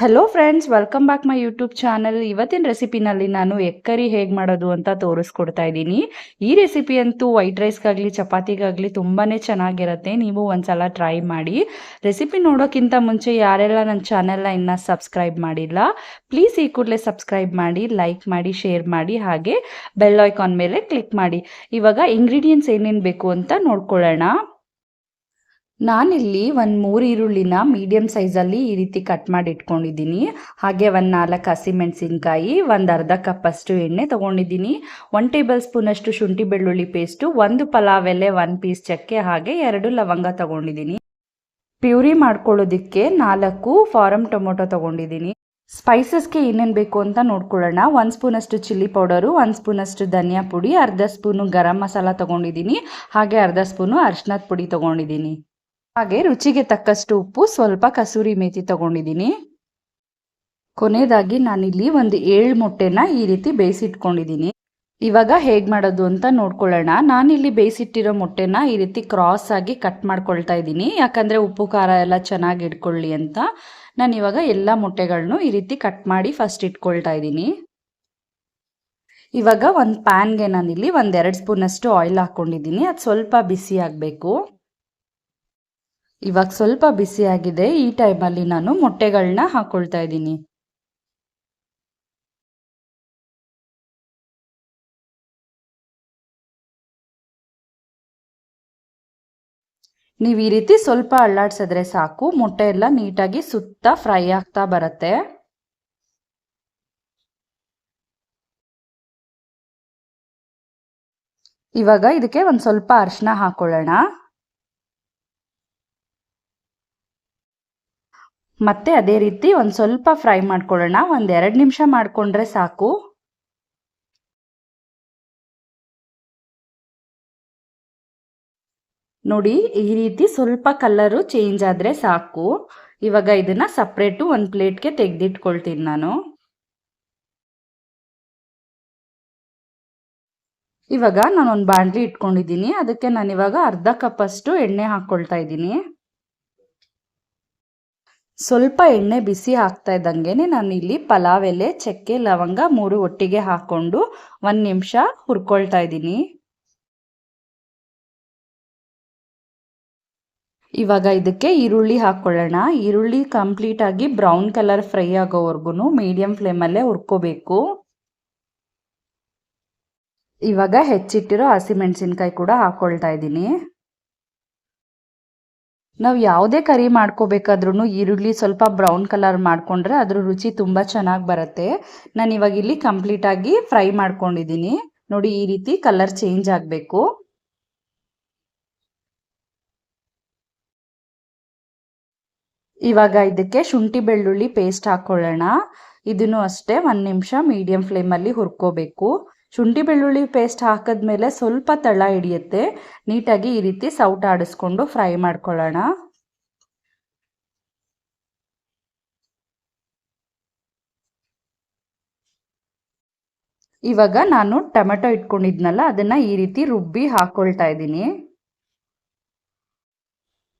Hello friends welcome back my YouTube channel ಇವತ್ತಿನ ರೆಸಿಪಿನಲ್ಲಿ ನಾನು ಎಗ್ ಕರಿ ಹೇಗೆ ಮಾಡೋದು ಅಂತ ತೋರಿಸ್ಕೊಡ್ತಾ ಇದ್ದೀನಿ. ಈ ರೆಸಿಪಿ ಅಂತೂ ವೈಟ್ ರೈಸ್ಗಾಗಲಿ ಚಪಾತಿಗಾಗಲಿ ತುಂಬಾ ಚೆನ್ನಾಗಿರುತ್ತೆ. ನೀವು ಒಂದ್ಸಲ ಟ್ರೈ ಮಾಡಿ. ರೆಸಿಪಿ ನೋಡೋಕ್ಕಿಂತ ಮುಂಚೆ ಯಾರೆಲ್ಲ ನನ್ನ ಚಾನೆಲ್ನ ಇನ್ನೂ ಸಬ್ಸ್ಕ್ರೈಬ್ ಮಾಡಿಲ್ಲ ಪ್ಲೀಸ್ ಈ ಕೂಡಲೇ ಸಬ್ಸ್ಕ್ರೈಬ್ ಮಾಡಿ ಲೈಕ್ ಮಾಡಿ ಶೇರ್ ಮಾಡಿ, ಹಾಗೆ ಬೆಲ್ ಐಕಾನ್ ಮೇಲೆ ಕ್ಲಿಕ್ ಮಾಡಿ. ಇವಾಗ ಇಂಗ್ರೀಡಿಯೆಂಟ್ಸ್ ಏನೇನು ಬೇಕು ಅಂತ ನೋಡ್ಕೊಳ್ಳೋಣ. ನಾನಿಲ್ಲಿ ಒಂದು ಮೂರು ಈರುಳ್ಳಿನ ಮೀಡಿಯಮ್ ಸೈಜಲ್ಲಿ ಈ ರೀತಿ ಕಟ್ ಮಾಡಿ ಇಟ್ಕೊಂಡಿದ್ದೀನಿ. ಹಾಗೆ ಒಂದು ನಾಲ್ಕು ಹಸಿಮೆಣಸಿನ್ಕಾಯಿ ಒಂದು ಅರ್ಧ ಕಪ್ಪಷ್ಟು ಎಣ್ಣೆ ತೊಗೊಂಡಿದ್ದೀನಿ. ಒನ್ ಟೇಬಲ್ ಸ್ಪೂನಷ್ಟು ಶುಂಠಿ ಬೆಳ್ಳುಳ್ಳಿ ಪೇಸ್ಟು ಒಂದು ಪಲಾವ್ ಎಲೆ ಒಂದು ಪೀಸ್ ಚಕ್ಕೆ, ಹಾಗೆ ಎರಡು ಲವಂಗ ತೊಗೊಂಡಿದ್ದೀನಿ. ಪ್ಯೂರಿ ಮಾಡ್ಕೊಳ್ಳೋದಕ್ಕೆ ನಾಲ್ಕು ಫಾರಮ್ ಟೊಮೊಟೊ ತೊಗೊಂಡಿದ್ದೀನಿ. ಸ್ಪೈಸಸ್ಗೆ ಏನೇನು ಬೇಕು ಅಂತ ನೋಡ್ಕೊಳ್ಳೋಣ. ಒಂದು ಸ್ಪೂನಷ್ಟು ಚಿಲ್ಲಿ ಪೌಡರು, ಒಂದು ಸ್ಪೂನಷ್ಟು ಧನಿಯಾ ಪುಡಿ, ಅರ್ಧ ಸ್ಪೂನು ಗರಂ ಮಸಾಲ ತೊಗೊಂಡಿದ್ದೀನಿ. ಹಾಗೆ ಅರ್ಧ ಸ್ಪೂನು ಅರ್ಶಿನದ ಪುಡಿ ತೊಗೊಂಡಿದ್ದೀನಿ. ಹಾಗೆ ರುಚಿಗೆ ತಕ್ಕಷ್ಟು ಉಪ್ಪು, ಸ್ವಲ್ಪ ಕಸೂರಿ ಮೇಥಿ ತಗೊಂಡಿದ್ದೀನಿ. ಕೊನೆಯದಾಗಿ ನಾನಿಲ್ಲಿ ಒಂದು ಏಳು ಮೊಟ್ಟೆನ ಈ ರೀತಿ ಬೇಯಿಸಿಟ್ಕೊಂಡಿದ್ದೀನಿ. ಇವಾಗ ಹೇಗೆ ಮಾಡೋದು ಅಂತ ನೋಡ್ಕೊಳ್ಳೋಣ. ನಾನಿಲ್ಲಿ ಬೇಯಿಸಿಟ್ಟಿರೋ ಮೊಟ್ಟೆನ ಈ ರೀತಿ ಕ್ರಾಸ್ ಆಗಿ ಕಟ್ ಮಾಡ್ಕೊಳ್ತಾ ಇದ್ದೀನಿ. ಯಾಕಂದರೆ ಉಪ್ಪು, ಖಾರ ಎಲ್ಲ ಚೆನ್ನಾಗಿ ಇಟ್ಕೊಳ್ಳಿ ಅಂತ ನಾನು ಇವಾಗ ಎಲ್ಲ ಮೊಟ್ಟೆಗಳನ್ನು ಈ ರೀತಿ ಕಟ್ ಮಾಡಿ ಫಸ್ಟ್ ಇಟ್ಕೊಳ್ತಾ ಇದ್ದೀನಿ. ಇವಾಗ ಒಂದು ಪ್ಯಾನ್ಗೆ ನಾನಿಲ್ಲಿ ಒಂದೆರಡು ಸ್ಪೂನಷ್ಟು ಆಯಿಲ್ ಹಾಕ್ಕೊಂಡಿದ್ದೀನಿ ಅದು ಸ್ವಲ್ಪ ಬಿಸಿ ಆಗಬೇಕು. ಇವಾಗ ಸ್ವಲ್ಪ ಬಿಸಿಯಾಗಿದೆ ಈ ಟೈಮಲ್ಲಿ ನಾನು ಮೊಟ್ಟೆಗಳನ್ನ ಹಾಕೊಳ್ತಾ ಇದ್ದೀನಿ. ನೀವು ಈ ರೀತಿ ಸ್ವಲ್ಪ ಅಳ್ಳಾಡ್ಸಿದ್ರೆ ಸಾಕು. ಮೊಟ್ಟೆ ಎಲ್ಲ ನೀಟಾಗಿ ಸುತ್ತ ಫ್ರೈ ಆಗ್ತಾ ಬರುತ್ತೆ. ಇವಾಗ ಇದಕ್ಕೆ ಒಂದು ಸ್ವಲ್ಪ ಅರಿಶಿನ ಹಾಕೊಳ್ಳೋಣ. ಮತ್ತೆ ಅದೇ ರೀತಿ ಒಂದು ಸ್ವಲ್ಪ ಫ್ರೈ ಮಾಡ್ಕೊಳ್ಳೋಣ. ಒಂದು ಎರಡು ನಿಮಿಷ ಮಾಡಿಕೊಂಡ್ರೆ ಸಾಕು. ನೋಡಿ, ಈ ರೀತಿ ಸ್ವಲ್ಪ ಕಲ್ಲರು ಚೇಂಜ್ ಆದರೆ ಸಾಕು. ಇವಾಗ ಇದನ್ನು ಸಪ್ರೇಟು ಒಂದು ಪ್ಲೇಟ್ಗೆ ತೆಗೆದಿಟ್ಕೊಳ್ತೀನಿ ನಾನು. ಇವಾಗ ನಾನು ಒಂದು ಬಾಂಡ್ಲಿ ಇಟ್ಕೊಂಡಿದ್ದೀನಿ. ಅದಕ್ಕೆ ನಾನು ಇವಾಗ ಅರ್ಧ ಕಪ್ಪಷ್ಟು ಎಣ್ಣೆ ಹಾಕ್ಕೊಳ್ತಾ ಇದ್ದೀನಿ. ಸ್ವಲ್ಪ ಎಣ್ಣೆ ಬಿಸಿ ಹಾಕ್ತಾ ಇದ್ದಂಗೆ ನಾನು ಇಲ್ಲಿ ಪಲಾವ್ ಎಲೆ, ಚಕ್ಕೆ, ಲವಂಗ ಮೂರು ಒಟ್ಟಿಗೆ ಹಾಕ್ಕೊಂಡು ಒಂದು ನಿಮಿಷ ಹುರ್ಕೊಳ್ತಾ ಇದ್ದೀನಿ. ಇವಾಗ ಇದಕ್ಕೆ ಈರುಳ್ಳಿ ಹಾಕ್ಕೊಳ್ಳೋಣ ಈರುಳ್ಳಿ ಕಂಪ್ಲೀಟ್ ಆಗಿ ಬ್ರೌನ್ ಕಲರ್ ಫ್ರೈ ಆಗೋವರೆಗೂ ಮೀಡಿಯಂ ಫ್ಲೇಮಲ್ಲೇ ಹುರ್ಕೋಬೇಕು. ಇವಾಗ ಹೆಚ್ಚಿಟ್ಟಿರೋ ಹಸಿಮೆಣಸಿನ್ಕಾಯಿ ಕೂಡ ಹಾಕ್ಕೊಳ್ತಾ ಇದ್ದೀನಿ. ನಾವು ಯಾವುದೇ ಕರಿ ಮಾಡ್ಕೋಬೇಕಾದ್ರೂ ಈರುಳ್ಳಿ ಸ್ವಲ್ಪ ಬ್ರೌನ್ ಕಲರ್ ಮಾಡಿಕೊಂಡ್ರೆ ಅದ್ರ ರುಚಿ ತುಂಬ ಚೆನ್ನಾಗಿ ಬರುತ್ತೆ. ನಾನು ಇವಾಗ ಇಲ್ಲಿ ಕಂಪ್ಲೀಟಾಗಿ ಫ್ರೈ ಮಾಡ್ಕೊಂಡಿದ್ದೀನಿ ನೋಡಿ ಈ ರೀತಿ ಕಲರ್ ಚೇಂಜ್ ಆಗಬೇಕು. ಇವಾಗ ಇದಕ್ಕೆ ಶುಂಠಿ ಬೆಳ್ಳುಳ್ಳಿ ಪೇಸ್ಟ್ ಹಾಕ್ಕೊಳ್ಳೋಣ ಇದನ್ನು ಅಷ್ಟೇ ಒಂದು ನಿಮಿಷ ಮೀಡಿಯಂ ಫ್ಲೇಮಲ್ಲಿ ಹುರ್ಕೋಬೇಕು. ಶುಂಠಿ ಬೆಳ್ಳುಳ್ಳಿ ಪೇಸ್ಟ್ ಹಾಕಿದ್ಮೇಲೆ ಸ್ವಲ್ಪ ತಳ ಹಿಡಿಯುತ್ತೆ. ನೀಟಾಗಿ ಈ ರೀತಿ ಸೌಟ್ ಆಡಿಸ್ಕೊಂಡು ಫ್ರೈ ಮಾಡ್ಕೊಳ್ಳೋಣ. ಇವಾಗ ನಾನು ಟೊಮೆಟೊ ಇಟ್ಕೊಂಡಿದ್ನಲ್ಲ, ಅದನ್ನು ಈ ರೀತಿ ರುಬ್ಬಿ ಹಾಕ್ಕೊಳ್ತಾ ಇದ್ದೀನಿ.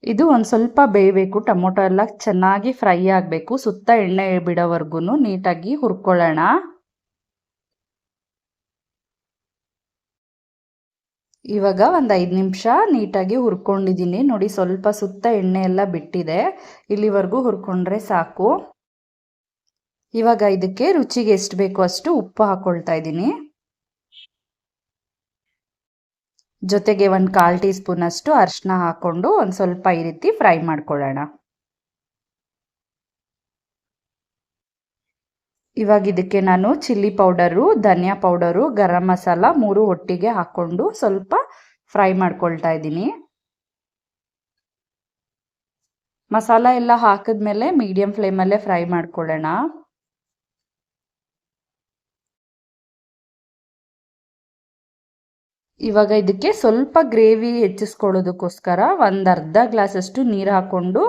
ಇದು ಒಂದು ಸ್ವಲ್ಪ ಬೇಯಬೇಕು, ಟೊಮೊಟೊ ಎಲ್ಲ ಚೆನ್ನಾಗಿ ಫ್ರೈ ಆಗಬೇಕು, ಸುತ್ತ ಎಣ್ಣೆ ಬಿಡೋವರೆಗೂ ನೀಟಾಗಿ ಹುರ್ಕೊಳ್ಳೋಣ. ಇವಾಗ ಒಂದು ಐದು ನಿಮಿಷ ನೀಟಾಗಿ ಹುರ್ಕೊಂಡಿದ್ದೀನಿ. ನೋಡಿ, ಸ್ವಲ್ಪ ಸುತ್ತ ಎಣ್ಣೆ ಎಲ್ಲ ಬಿಟ್ಟಿದೆ. ಇಲ್ಲಿವರೆಗೂ ಹುರ್ಕೊಂಡ್ರೆ ಸಾಕು. ಇವಾಗ ಇದಕ್ಕೆ ರುಚಿಗೆ ಎಷ್ಟು ಬೇಕೋ ಅಷ್ಟು ಉಪ್ಪು ಹಾಕ್ಕೊಳ್ತಾ ಇದ್ದೀನಿ. ಜೊತೆಗೆ ಒಂದು ಕಾಲು ಟೀ ಸ್ಪೂನ್ ಅಷ್ಟು ಅರಿಶಿನ ಹಾಕ್ಕೊಂಡು ಒಂದು ಸ್ವಲ್ಪ ಈ ರೀತಿ ಫ್ರೈ ಮಾಡ್ಕೊಳ್ಳೋಣ. ಇವಾಗ ಇದಕ್ಕೆ ನಾನು ಚಿಲ್ಲಿ ಪೌಡರು, ಧನಿಯಾ ಪೌಡರು, ಗರಂ ಮಸಾಲ ಮೂರು ಒಟ್ಟಿಗೆ ಹಾಕ್ಕೊಂಡು ಸ್ವಲ್ಪ ಫ್ರೈ ಮಾಡ್ಕೊಳ್ತಾ ಇದ್ದೀನಿ. ಮಸಾಲ ಎಲ್ಲ ಹಾಕಿದ್ಮೇಲೆ ಮೀಡಿಯಂ ಫ್ಲೇಮಲ್ಲೇ ಫ್ರೈ ಮಾಡ್ಕೊಳ್ಳೋಣ. ಇವಾಗ ಇದಕ್ಕೆ ಸ್ವಲ್ಪ ಗ್ರೇವಿ ಹೆಚ್ಚಿಸ್ಕೊಳ್ಳೋದಕ್ಕೋಸ್ಕರ ಒಂದು ಅರ್ಧ ಗ್ಲಾಸಷ್ಟು ನೀರು ಹಾಕ್ಕೊಂಡು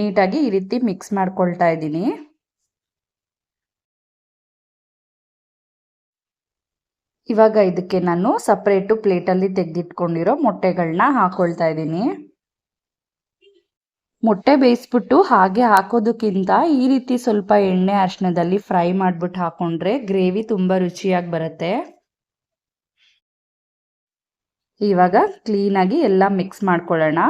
ನೀಟಾಗಿ ಈ ರೀತಿ ಮಿಕ್ಸ್ ಮಾಡ್ಕೊಳ್ತಾ ಇದ್ದೀನಿ. ಇವಾಗ ಇದಕ್ಕೆ ನಾನು ಸಪ್ರೇಟು ಪ್ಲೇಟಲ್ಲಿ ತೆಗೆದಿಟ್ಕೊಂಡಿರೋ ಮೊಟ್ಟೆಗಳನ್ನ ಹಾಕೊಳ್ತಾ ಇದ್ದೀನಿ. ಮೊಟ್ಟೆ ಬೇಯಿಸ್ಬಿಟ್ಟು ಹಾಗೆ ಹಾಕೋದಕ್ಕಿಂತ ಈ ರೀತಿ ಸ್ವಲ್ಪ ಎಣ್ಣೆ ಅರ್ಶನದಲ್ಲಿ ಫ್ರೈ ಮಾಡಿಬಿಟ್ಟು ಹಾಕೊಂಡ್ರೆ ಗ್ರೇವಿ ತುಂಬ ರುಚಿಯಾಗಿ ಬರುತ್ತೆ. ಇವಾಗ ಕ್ಲೀನಾಗಿ ಎಲ್ಲ ಮಿಕ್ಸ್ ಮಾಡ್ಕೊಳ್ಳೋಣ.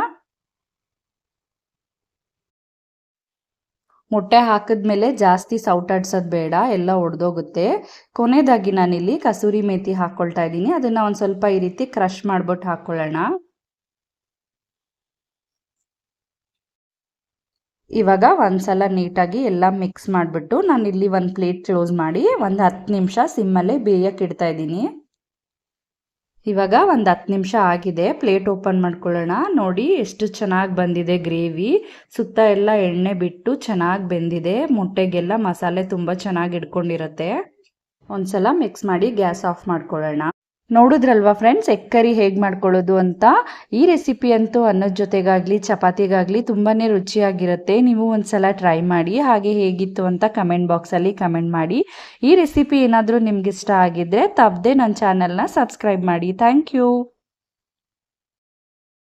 ಮೊಟ್ಟೆ ಹಾಕಿದ್ಮೇಲೆ ಜಾಸ್ತಿ ಸೌಟಾಡ್ಸೋದು ಬೇಡ, ಎಲ್ಲ ಒಡೆದೋಗುತ್ತೆ. ಕೊನೆಯದಾಗಿ ನಾನಿಲ್ಲಿ ಕಸೂರಿ ಮೇಥಿ ಹಾಕ್ಕೊಳ್ತಾ ಇದ್ದೀನಿ. ಅದನ್ನು ಒಂದು ಸ್ವಲ್ಪ ಈ ರೀತಿ ಕ್ರಷ್ ಮಾಡ್ಬಿಟ್ಟು ಹಾಕ್ಕೊಳ್ಳೋಣ ಇವಾಗ ಒಂದ್ಸಲ ನೀಟಾಗಿ ಎಲ್ಲ ಮಿಕ್ಸ್ ಮಾಡಿಬಿಟ್ಟು ನಾನು ಇಲ್ಲಿ ಒಂದು ಪ್ಲೇಟ್ ಕ್ಲೋಸ್ ಮಾಡಿ ಒಂದು ಹತ್ತು ನಿಮಿಷ ಸಿಮ್ಮಲ್ಲೇ ಬೇಯಕ್ಕೆ ಇಡ್ತಾ ಇದ್ದೀನಿ. ಇವಾಗ ಒಂದು ಹತ್ತು ನಿಮಿಷ ಆಗಿದೆ. ಪ್ಲೇಟ್ ಓಪನ್ ಮಾಡ್ಕೊಳ್ಳೋಣ. ನೋಡಿ ಎಷ್ಟು ಚೆನ್ನಾಗಿ ಬಂದಿದೆ ಗ್ರೇವಿ ಸುತ್ತ ಎಲ್ಲ ಎಣ್ಣೆ ಬಿಟ್ಟು ಚೆನ್ನಾಗಿ ಬೆಂದಿದೆ. ಮೊಟ್ಟೆಗೆಲ್ಲ ಮಸಾಲೆ ತುಂಬ ಚೆನ್ನಾಗಿ ಇಟ್ಕೊಂಡಿರುತ್ತೆ ಒಂದ್ಸಲ ಮಿಕ್ಸ್ ಮಾಡಿ ಗ್ಯಾಸ್ ಆಫ್ ಮಾಡ್ಕೊಳ್ಳೋಣ. ನೋಡಿದ್ರಲ್ವಾ ಫ್ರೆಂಡ್ಸ್ ಎಗ್ ಕರಿ ಹೇಗೆ ಮಾಡ್ಕೊಳ್ಳೋದು ಅಂತ? ಈ ರೆಸಿಪಿ ಅಂತೂ ಅನ್ನದ ಜೊತೆಗಾಗಲಿ, ಚಪಾತಿಗಾಗಲಿ ತುಂಬಾ ರುಚಿಯಾಗಿರುತ್ತೆ. ನೀವು ಒಂದ್ಸಲ ಟ್ರೈ ಮಾಡಿ, ಹಾಗೆ ಹೇಗಿತ್ತು ಅಂತ ಕಮೆಂಟ್ ಬಾಕ್ಸಲ್ಲಿ ಕಮೆಂಟ್ ಮಾಡಿ. ಈ ರೆಸಿಪಿ ಏನಾದರೂ ನಿಮ್ಗೆ ಇಷ್ಟ ಆಗಿದ್ದರೆ ತಪ್ಪದೆ ನನ್ನ ಚಾನಲ್ನ ಸಬ್ಸ್ಕ್ರೈಬ್ ಮಾಡಿ. Thank you